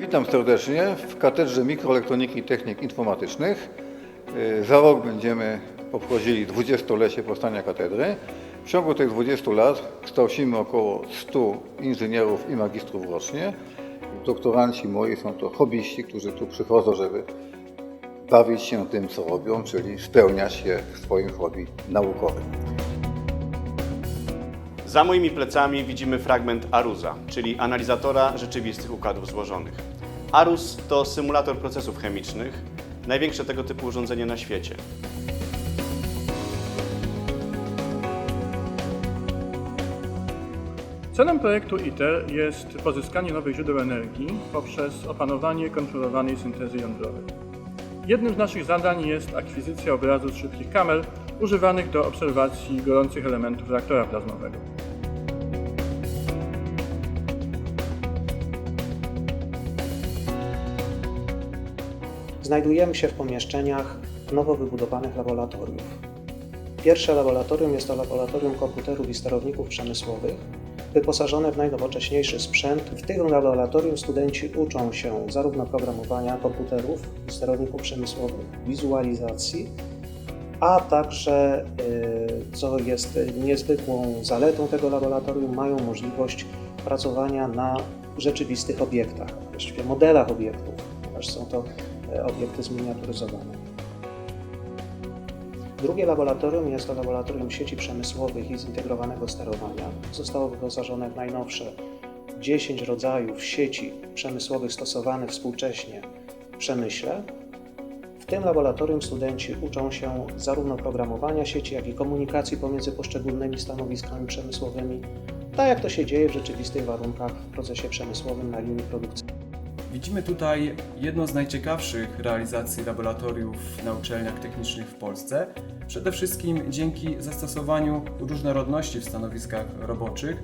Witam serdecznie w Katedrze Mikroelektroniki i Technik Informatycznych. Y, Za rok będziemy obchodzili 20-lecie powstania katedry. W ciągu tych 20 lat kształcimy około 100 inżynierów i magistrów rocznie. Doktoranci moi są to hobbyści, którzy tu przychodzą, żeby bawić się tym, co robią, czyli spełniać się w swoim hobby naukowym. Za moimi plecami widzimy fragment ARUSa, czyli analizatora rzeczywistych układów złożonych. ARUS to symulator procesów chemicznych, największe tego typu urządzenie na świecie. Celem projektu ITER jest pozyskanie nowych źródeł energii poprzez opanowanie kontrolowanej syntezy jądrowej. Jednym z naszych zadań jest akwizycja obrazu z szybkich kamer używanych do obserwacji gorących elementów reaktora plazmowego. Znajdujemy się w pomieszczeniach nowo wybudowanych laboratoriów. Pierwsze laboratorium jest to laboratorium komputerów i sterowników przemysłowych, wyposażone w najnowocześniejszy sprzęt. W tym laboratorium studenci uczą się zarówno programowania komputerów i sterowników przemysłowych, wizualizacji, a także, y, co jest niezwykłą zaletą tego laboratorium, mają możliwość pracowania na rzeczywistych obiektach, właściwie modelach obiektów, ponieważ są to e, obiekty zminiaturyzowane. Drugie laboratorium jest to laboratorium sieci przemysłowych i zintegrowanego sterowania. Zostało wyposażone w najnowsze 10 rodzajów sieci przemysłowych stosowanych współcześnie w przemyśle. Tym laboratorium studenci uczą się zarówno programowania sieci, jak i komunikacji pomiędzy poszczególnymi stanowiskami przemysłowymi, tak jak to się dzieje w rzeczywistych warunkach w procesie przemysłowym na linii produkcyjnej. Widzimy tutaj jedną z najciekawszych realizacji laboratoriów na uczelniach technicznych w Polsce. Przede wszystkim dzięki zastosowaniu różnorodności w stanowiskach roboczych.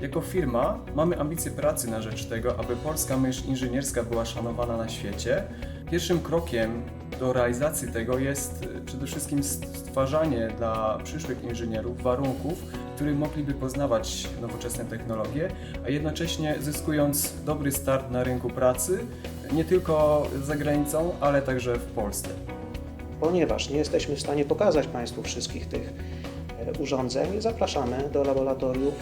Jako firma mamy ambicje pracy na rzecz tego, aby polska myśl inżynierska była szanowana na świecie. Pierwszym krokiem do realizacji tego jest y, przede wszystkim stwarzanie dla przyszłych inżynierów warunków, w których mogliby poznawać nowoczesne technologie, a jednocześnie zyskując dobry start na rynku pracy, nie tylko za granicą, ale także w Polsce. Ponieważ nie jesteśmy w stanie pokazać Państwu wszystkich tych e, urządzeń, zapraszamy do laboratoriów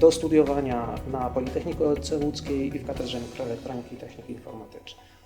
do studiowania na Politechnice Łódzkiej i w Katedrze Mikroelektroniki i Techniki Informatycznej.